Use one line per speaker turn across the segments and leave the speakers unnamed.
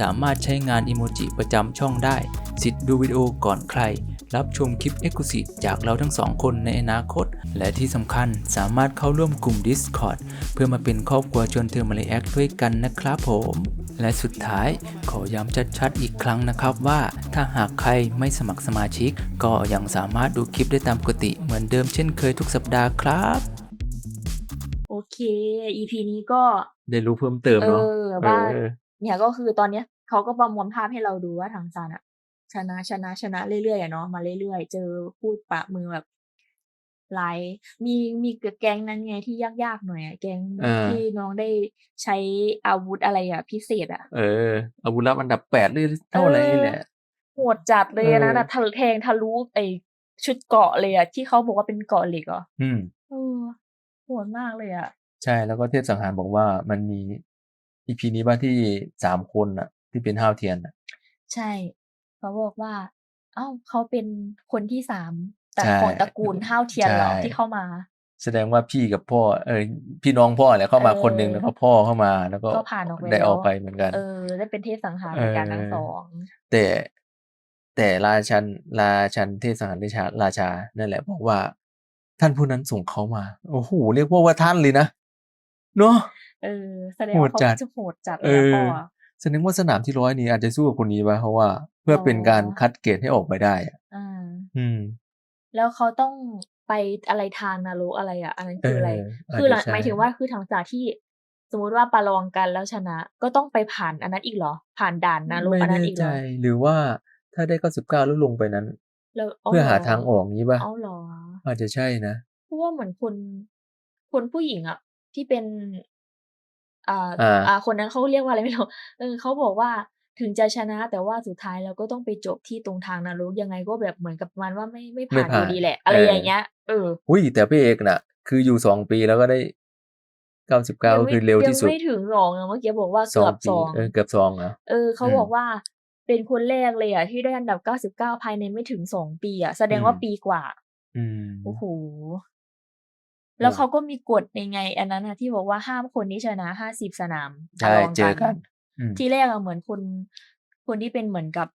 สามารถใช้งานอิโมจิประจำช่องได้ สิทธิ์ดูวิดีโอก่อนใคร รับชมคลิป e x c l u s i v e จากเราทั้งสองคนในอนาคต และที่สำคัญสามารถเข้าร่วมกลุ่ม Discord เพื่อมาเป็นครอบครัวชวนเธอมาเลแอคด้วยกันนะครับผม และสุดท้ายขอย้ำชัดๆอีกครั้งนะครับว่า ถ้าหากใครไม่สมัครสมาชิก ก็ยังสามารถดูคลิปได้ตามปกติเหมือนเดิมเช่นเคยทุกสัปดาห์ครับ
โอเค EP นี้ก็
ได้รู้เพิ่มเติม
เอ
เนาะ
อว่า เนี่ยก็คือตอนเนี้ยเขาก็ประมวลภาพให้เราดูว่าทางซานอะชนะชนะชนะเรื่อยๆอะเนาะมาเรื่อยๆ เจอพูดปะมือแบบไลฟ์มีมีแก๊งนั้นไงที่ยากๆหน่อยอะแก๊ง
อ่า
ที่น้องได้ใช้อาวุธอะไรอะพิเศษอะ
เอออาวุธลับอันดับแปดหรือเท่าไหร่นี่แหละ
โหดจัดเลย
เออ
นะนะทะแทงทะลุไอชุดเกาะเลยอะที่เขาบอกว่าเป็นเกาะเหล็กเหรอ
อืม
เออโหดมากเลยอะ
ใช่แล้วก็เทพสังหารบอกว่ามันมี อีพีนี้บ้านที่สามคนอะ ที่เป็นห้าวเทียนอะ
ใช่เขาบอกว่า เอ้าเขาเป็นคนที่สามแต่
ใช่
ของตระกูลห้าวเทียนเหรอ
ใช่
ที่เข้ามา
แสดงว่าพี่กับพ่อ เออพี่น้องพ่อแหละเข้ามา
เออ
คนหนึ่งแล้วก็พ่อเข้ามา แล้วก็
ก็ผ่านออกไป
ได้
แล้ว
ออกไปเหมือนกัน
เออ ได้เป็นเทพสังหารเหมือนกัน
เออ
ทั้งสอง
แต่แต่ราชันราชันเทพสังหารราชาราชานั่นแหละบอกว่า ท่านผู้นั้นส่งเขามา โอ้โหเรียกว่าว่าท่านเลยนะเนาะ
เออแสดง
โห
ว่า
ด
เขา
จัด
จะโหดจัด
เอ
เลยนะ
อ
พ่ออะ
แสดงว่าสนามที่ร้อยนี้อาจจะสู้กับคนนี้ป่ะเพราะว่า เพื่อเป็นการ
อ๋อ
คัดเกรดให้ออกไปได้อะ
อ่า
อืม
แล้วเขาต้องไปอะไรทางนรกอะไรอะ อันนั้นคืออะไร
เออ
คือหลัง
อาจจะใช่
หมายถึงว่าคือทางจากที่สมมุติว่าประลองกันแล้วชนะ ก็ต้องไปผ่านอันนั้นอีกเหรอ ผ่านด่านนรก
ไม่
อันนั้น
แน่
อีกเห
ใจ
รอ
หรือว่าถ้าได้เก้าสิบเก้าแล้วลงไปนั้น
แล้ว
เพื่อหา
เหร
ทางออกนี้ป่ะ
เอาเหรอ
อาจจะใช่นะ
เพราะว่าเหมือนคนคนผู้หญิงอะที่เป็น อ่า
อ่า
อ่าคนนั้นเขาเรียกว่าอะไรไม่รู้เออเขาบอกว่าถึงจะชนะแต่ว่าสุดท้ายเราก็ต้องไปจบที่ตรงทางนรกยังไงก็แบบเหมือนกับประมันว่าไม่ไม่
ไม่
ผ่านอ
ผ่าน
ยู่ดีแหละ อะไร
เออ
อ
อ
ย่างเงี้ยเออ
อุ้ยแต่พี่เอกน่ะ คืออยู่สองปีแล้วก็ได้เก้าสิบเก้า
ยัง
ก็
ไม่
คือเร็วที่สุด
ยังไม่ถึงสองอะเมื่อกี้บอกว่า
สอ
เกื
ง
อบ
ปี
สอง
เออเกือบสองเหรอ
เออเขา
อืม
บอกว่าเป็นคนแรกเลยอะที่ได้อันดับเก้าสิบเก้าภายในไม่ถึงสองปีอะแสดงว่า
อืม
ปีกว่า
อืม
โอ้โห แล้ว
โอ้
เขาก็มีกฎในไง อันนั้นนะที่บอกว่าห้ามคนที่ชนะห้าสิบสนาม
ใช่
ประลอง
เจอกันอืม
ที่แรกอะเหมือนคนคนที่เป็นเหมือนกับ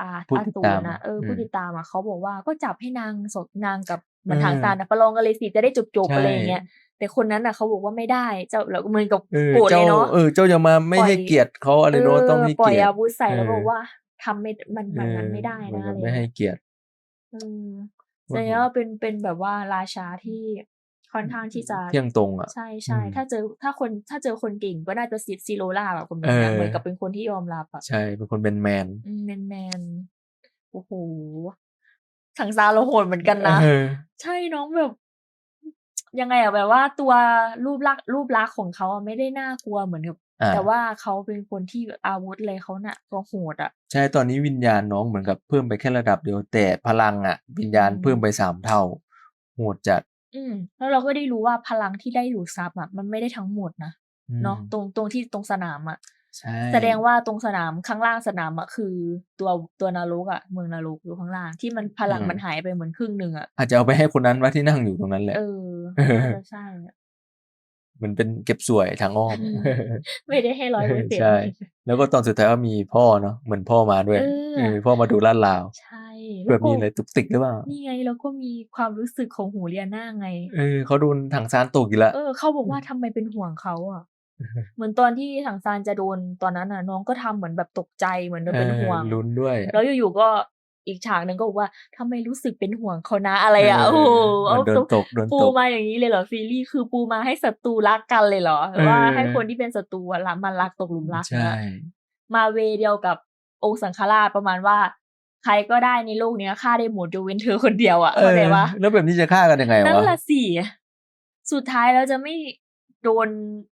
อ่า
ผู้
อา
ติด
สู
ตารม
นะเออ
อืม
ผู้ติดตามอะเขาบอกว่าก็จับให้นางสดนางกับเหมือน
เออ
ทางซานอะประลองกันเลยสิจะได้จบจบ
ใช่
อะไรอย่างเงี้ยแต่คนนั้นอะเขาบอกว่าไม่ได้เจ้าแล้วเหมือนกับ
เออ
โกรธเล
เจ้าย
เนาะ
เออเจ้าอย่ามาไม่
ปล่อย
ให้เกียรติเขาอะไรเนาะต้องให้
ปล่อ
เกี
ย
ยรติ
อาวุธใส่แล้ว
เออ
บอกว่าทำไม่มันมันมันไม่ได้
เออ
นะ
เหมือน
อะไร
ไม่ให้
เงี้ย
เกียรติ
เออ
โอ้
แส
โห
ดงว่าเป็นเป็นแบบว่าราชาที่ ค่อนข้างที่จะ
เที่ยงตรงอะ
ใช่ใช่
อืม
ถ้าเจอถ้าคนถ้าเจอคนเก่งก็น่าจะซิดซิโรล่าแบบคนแบบ
เอ
เนี้ย
อ
เหมือนกับเป็นคนที่ยอมรับอะ
ใช่เป็นคนเป็นแมน
แมนแมนโอ้โหสังซาเราโหดเหมือนกันนะ
เออ
ใช่น้องแบบยังไงอะแบบว่าตัวรูปลักษณ์รูปลักษณ์ของเขาอะไม่ได้น่ากลัวเหมือนกับ
อ่า
แต่ว่าเขาเป็นคนที่อาวุธอะไรเขาน่ะก็โหดอะ
ใช่ตอนนี้วิญญาณน้องเหมือนกับเพิ่มไปแค่ระดับเดียวแต่พลังอะวิญญาณ
อืม
เพิ่มไปสามเท่าโหดจัด
อืม แล้วเราก็ได้รู้ว่าพลังที่ได้ดูดซับอะมันไม่ได้ทั้งหมดนะ
อืม
เนาะตรงตรงที่ตรงสนามอะ
ใช่
แสดงว่าตรงสนามข้างล่างสนามอะคือ ตัวตัวนรกอะเมืองนรกอยู่ข้างล่างที่มันพลังมันหายไปเหมือนครึ่งหนึ่งอะ
อาจจะเอาไปให้คนนั้นว่าที่นั่งอยู่ตรงนั้นแหละ
เออ
เออ
น่าจะใช่อะ
มันเป็นเก็บสวยทางอ้อม
ไม่ได้ให้ร้อยเปอร์เซ็นต์
ใช่ แล้วก็ตอนสุดท้ายก็มีพ่อเนาะเหมือนพ่อมาด้วย
เออ
เออพ่อมาดูลาดลาว
ใช่
เพื่อมีอะไรตุกติกหรือเปล่า
นี่ไงแล้วก็มีความรู้สึกของหูเรียน่าไง
เออเขาโดนถังซานตกอีกแล้ว
เออเขาบอกว่าทำไมเป็นห่วงเขาอะเหมือนตอนที่ถังซานจะโดนตอนนั้นน่ะ น้องก็ทำเหมือนแบบตกใจเหมือนเป็นห่วง
เออลุ้นด้วยอะ
แล้วอยู่ๆก็อีกฉากหนึ่งก็บอกว่าทำไมรู้สึกเป็นห่วงเขานะอะไรอะ
เออ
โอ้โห
มันโดน
เอา
ตกโดน
ปู
ตก
มาอย่างนี้เลยเหรอซีรีส์คือปูมาให้ศัตรูรักกันเลยเหรอหรือว่า
เออ
ให้คนที่เป็นศัตรูอะรักมันรักตกหลุมรัก
ใช่
นะมาเวเดียวกับองค์สังฆราชประมาณว่า ใครก็ได้ในโลกเนี้ยฆ่าได้หมดยกเว้นเธอคนเดียวอะเข้าใจปะ
แล้วแบบนี้จะฆ่ากันยังไง
นั่น
วะ
ละสิสุดท้ายแล้วจะไม่โดน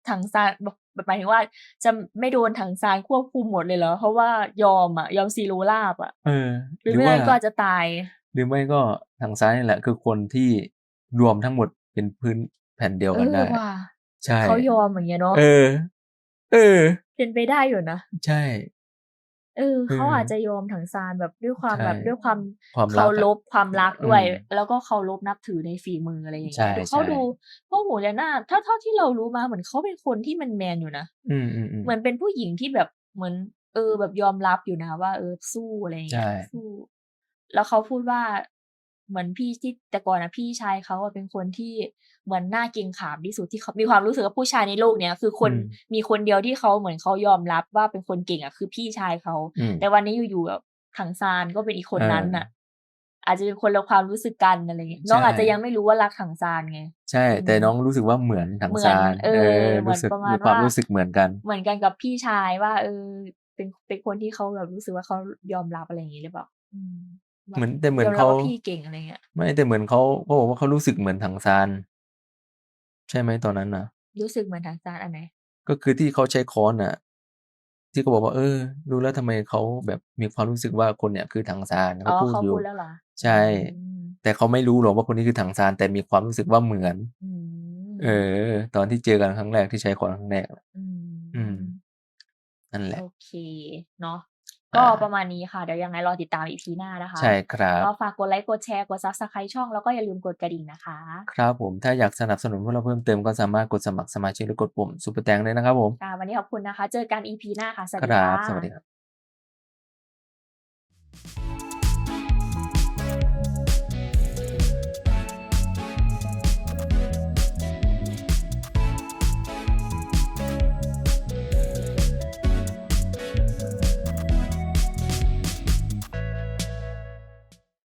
ถังซานแบบหมายถึงว่า จะไม่โดนถังซานควบคุมหมดเลยเหรอ เพราะว่ายอมอะยอมซีโรราบอะ
เออ
หรือ
หรือ
ไม่
ว่า
งั้นก็อาจจะตาย
หรือไม่ก็ทางซ้ายนี่แหละ คือคนที่รวมทั้งหมดเป็นพื้นแผ่นเดียว
เอ
กัน
อ
ได้
ว่ะ
ใช่
เขายอมอย่างเงี้ยเนาะ
เออ เออ
เป็นไปได้อยู่นะ
ใช่
เออ
เออ
เขาอาจจะยอมถังซานแบบด้วยความ
ใช่
แบบด้วยความ
ความรั
เคากร
อะ
พความรักด้วย
อืม
แล้วก็เคารพนับถือในฝีมืออะไรอย่าง
ใช่
เงี้ยดูเขา
ใช่
ดูพวกหมูยาน่าถ้าเท่าที่เรารู้มาเหมือนเขาเป็นคนที่มันแมนอยู่นะ
อืมอืมอืม
เหมือนเป็นผู้หญิงที่แบบเหมือน เออแบบยอมรับอยู่นะ ว่า เออสู้อะไรอย่างเงี้ย
ใช่
สู้ แล้วเขาพูดว่า เหมือนพี่ที่แต่ก่อนอะพี่ชายเขาอะเป็นคนที่เหมือนหน้าเกรงขามที่สุดที่เขามีความรู้สึกว่าผู้ชายในโลกเนี้ยคือคน
อืม
มีคนเดียวที่เขาเหมือนเขายอมรับว่าเป็นคนเก่งอะคือพี่ชายเขา
อืม
แต่วันนี้อยู่ๆแบบถังซานก็เป็นอีกคน
เออ
นั้นน่ะ อาจจะเป็นคนละความรู้สึกกันอะไรเงี้ยน้อง
ใช่
อาจจะยังไม่รู้ว่ารักถังซานไง
ใช่ แต่
อืม
น้องรู้สึกว่าเหมือนทาง
เหมือน
ซาน
เออเหมือน
รู้สึก
ประมาณ
มีความ
ว่า
รู้สึกเหมือนกัน
เหมือนกันกับพี่ชายว่า เออ เป็นเป็นคนที่เขาแบบรู้สึกว่าเขายอมรับอะไรอย่างงี้หรือเปล่าอืมว่า
เหมือนแต่เหมือน
ยอมรับ
เขา
ว่าพี่เก่งอะไรเงี้ย
ไม่แต่เหมือนเขาเขาบอกว่าเขารู้สึกเหมือนทางซาน ใช่ไหมตอนนั้นนะ
รู้สึกเหมือนถังซานอันไหน
ก็คือที่เขาใช้ค้อนน่ะ ที่เขาบอกว่า เออรู้แล้วทำไมเขาแบบมีความรู้สึกว่า คนเนี่ยคือทางซาน
อ๋
เขา
อ
พูด
เขา
อยู่
พูดแล้วเหรอ
ใช่
อืม
แต่เขาไม่รู้หรอกว่าคนนี้คือทางซาน แต่มีความรู้สึกว่าเหมือน
อืม
เออตอนที่เจอกันครั้งแรก ที่ใช้ค้อนครั้งแรก
อื
อืม
ม
นั่นแหละ
โอเค เนาะ ก็
อ่า
ประมาณนี้ค่ะ เดี๋ยวยังไงรอติดตามอีพีหน้านะคะ
ใช่ครับ
ก็ฝากกดไลค์กดแชร์กดซับสไครต์ช่องแล้วก็อย่าลืมกดกระดิ่งนะคะ
ครับผมถ้าอยากสนับสนุนพวกเราเพิ่มเติมก็สามารถกดสมัครสมาชิกหรือกดปุ่มซุปเปอร์แตงได้นะครับผม
ค่ะวันนี้ขอบคุณนะคะ เจอกันอีพีหน้าค่ะสวัส
ค
ดี
รับ
ค่ะ
สวัสดีครับ